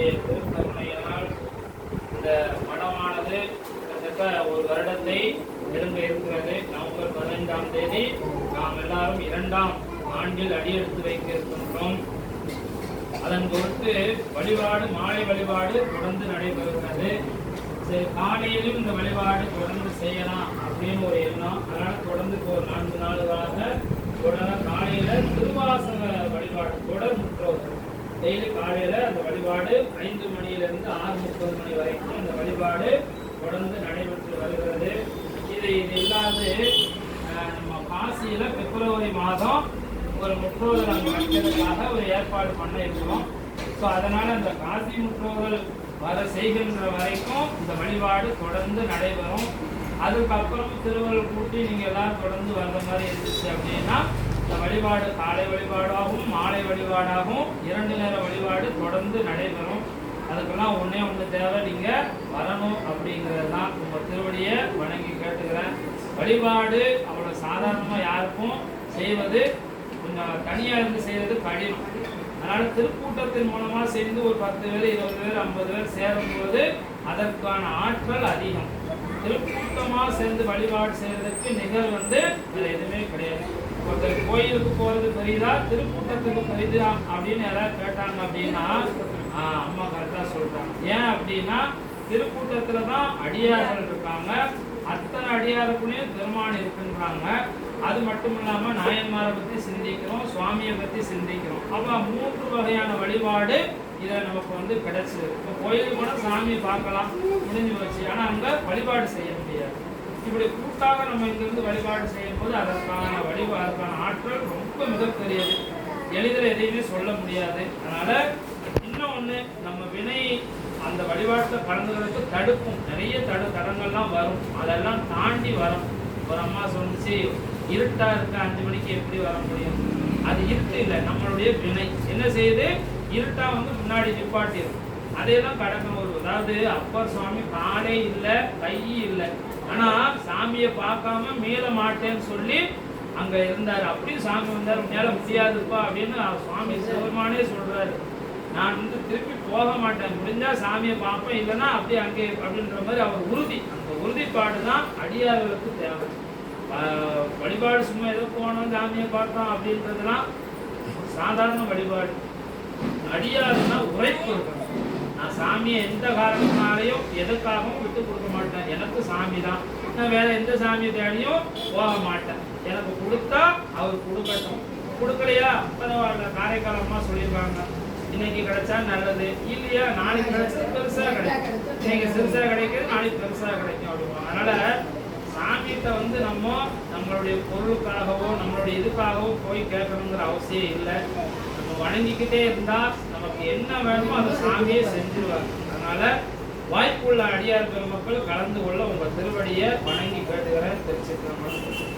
அவருடைய திருக்கருணையினால் இந்த மடமானது கிட்டத்தட்ட ஒரு வருடத்தை நெருங்க இருக்கிறது. நவம்பர் பதினைந்தாம் தேதி நாம் எல்லாரும் இரண்டாம் ஆண்டில் அடியெடுத்து வைக்க இருக்கின்றோம் அதன் பொறுத்து வழிபாடு மாலை வழிபாடு தொடர்ந்து நடைபெறுகிறது. காலையிலும் இந்த வழிபாடு தொடர்ந்து செய்யலாம் அப்படின்னு ஒரு எண்ணம். அதனால் தொடர்ந்து ஒரு நான்கு நாளுகளாக தொடர காலையில திருவாசக டெய்லி காலையில அந்த வழிபாடு ஐந்து மணியிலிருந்து ஆறு முப்பது மணி வரைக்கும் அந்த வழிபாடு தொடர்ந்து நடைபெற்று வருகிறது. இது இது இல்லாது நம்ம காசியில பிப்ரவரி மாதம் ஒரு முற்றோதல் அங்கே வைக்கிறதுக்காக ஒரு ஏற்பாடு பண்ண இருக்கிறோம். ஸோ அதனால அந்த காசி முற்றோதல் வர செய்கின்ற வரைக்கும் இந்த வழிபாடு தொடர்ந்து நடைபெறும். அதுக்கப்புறம் திருவள்ளுவர் கூட்டி நீங்கள் எல்லாம் தொடர்ந்து வர்ற மாதிரி இருந்துச்சு அப்படின்னா இந்த வழிபாடு காலை வழிபாடாகவும் மாலை வழிபாடாகவும் இரண்டு நேர வழிபாடு தொடர்ந்து நடைபெறும். அதுக்கெல்லாம் ஒண்ணே ஒன்று தேவை. நீங்க வரணும் அப்படிங்கிறது தான் உங்கள் திருவடியை வணங்கி கேட்டுக்கிறேன். வழிபாடு அவ்வளோ சாதாரணமாக யாருக்கும் செய்வது கொஞ்சம் தனியா இருந்து செய்வது கடினம். அதனால திருக்கூட்டத்தின் மூலமா சேர்ந்து ஒரு பத்து பேர் இருபது பேர் ஐம்பது பேர் சேரும்போது அதற்கான ஆற்றல் அதிகம். திருக்கூட்டமா சேர்ந்து வழிபாடு செய்யறதுக்கு நிகழ் வந்து இதில் எதுவுமே கிடையாது. ஒருத்தர் கோயிலுக்கு போறது பெரியதா திருக்கூட்டத்துக்கு பெரியதா அப்படின்னு யாராவது கேட்டாங்க அப்படின்னா ஆஹ் அம்மா கரெக்டா சொல்றாங்க. ஏன் அப்படின்னா திருக்கூட்டத்துல தான் அடியார்கள் இருக்காங்க. அத்தனை அடியாருக்குள்ளேயும் பெருமான் இருக்குன்றாங்க. அது மட்டும் இல்லாம நாயன்மாரை பத்தி சிந்திக்கிறோம் சுவாமியை பத்தி சிந்திக்கிறோம். அப்ப மூன்று வகையான வழிபாடு இதை நமக்கு வந்து கிடைச்சது இப்போ கோயிலுக்கு கூட சாமியை பார்க்கலாம் முடிஞ்சு போச்சு. ஆனா அங்க வழிபாடு செய்ய முடியாது. இப்படி கூட்டாக நம்ம இங்கிருந்து வழிபாடு செய்யும் போது அதற்கான வழிபாடுக்கான அதற்கான ஆற்றல் ரொம்ப மிகப்பெரியது. எளிதில் எதையுமே சொல்ல முடியாது. அதனால இன்னும் ஒண்ணு நம்ம வினை அந்த வழிபாட்டில் கலந்துகிறதுக்கு தடுக்கும். நிறைய தடு தடங்கள்லாம் வரும். அதெல்லாம் தாண்டி வரும். ஒரு அம்மா சொன்னிச்சு இருட்டா இருக்க அஞ்சு மணிக்கு எப்படி வர முடியும்? அது இருட்டு இல்லை நம்மளுடைய வினை. என்ன செய்யுது? இருட்டா வந்து முன்னாடி நிப்பாட்டிடும் அதையெல்லாம் கடக்கணும் அதாவது அப்பர் சுவாமி காலே இல்லை கை இல்லை. ஆனா சாமியை பார்க்காம மேல மாட்டேன்னு சொல்லி அங்க இருந்தாரு. அப்படியும் சாமி வந்தாரு. மேல முடியாதுப்பா அப்படின்னு சுவாமி சிவருமானே சொல்றாரு. நான் வந்து திருப்பி போக மாட்டேன். முடிஞ்சா சாமியை பார்ப்பேன். இல்லைன்னா அப்படியே அங்கே அப்படின்ற மாதிரி அவர் உறுதி. அந்த உறுதிப்பாடு தான் அடியார்களுக்கு தேவை. வழிபாடு சும்மா ஏதோ போனோம் சாமியை பார்த்தோம் அப்படின்றதுலாம் சாதாரண வழிபாடு. அடியாருன்னா உழைப்பு இருக்கணும் சாமியை எந்த காரணத்தினாலையும் எதுக்காகவும் விட்டு கொடுக்க மாட்டேன் எனக்கு சாமி தான் நான் வேற எந்த சாமியை தேடியும் போக மாட்டேன். எனக்கு கொடுத்தா அவர் கொடுக்கட்டும். கொடுக்கலையா? பரவாயில்ல காரைக்கால் அம்மா சொல்லியிருக்காங்க. இன்னைக்கு கிடைச்சா நல்லது. இல்லையா? நாளைக்கு கிடைச்சது பெருசா கிடைக்கும். இன்னைக்கு சிறுசா கிடைக்கிறது நாளைக்கு பெருசா கிடைக்கும் அப்படிமா அதனால சாமியத்தை வந்து நம்ம நம்மளுடைய பொருளுக்காகவோ நம்மளுடைய இதுக்காகவோ போய் கேட்கணுங்கிற அவசியம் இல்லை. வணங்கிக்கிட்டே இருந்தா நமக்கு என்ன வேணுமோ அந்த சாமியே செஞ்சிருவாங்க அதனால வாய்ப்புள்ள அடியார் பெருமக்கள் கலந்து கொள்ள உங்க திருவடியை வணங்கி கேட்டுக்கிறேன். தெரிஞ்சுக்கிறேன்